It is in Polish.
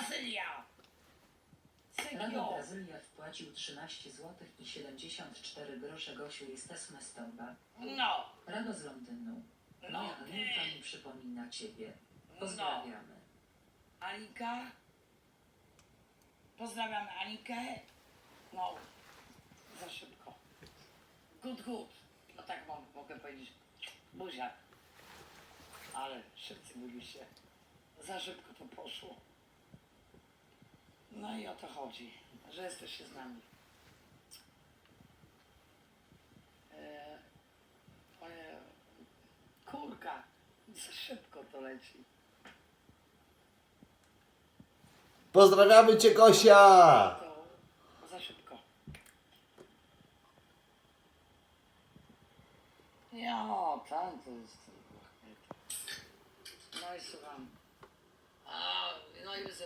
Brazylia! Serio! Brazylia wpłacił 13 zł i 74 grosze Gosiu jesteśmy z. No, Rado z Londynu. no Moja Aninka okej. mi przypomina ciebie. No, Pozdrawiamy. Anika. Pozdrawiamy Anikę. No, za szybko. Good, good. No tak mam, mogę powiedzieć. Buziak. Ale szybcy byliście. Za szybko to poszło. No i o to chodzi, że jesteście z nami. Oje, kurka, za szybko to leci. Pozdrawiamy cię, Gosia! To za szybko. Ja, tam to jest. No i słucham.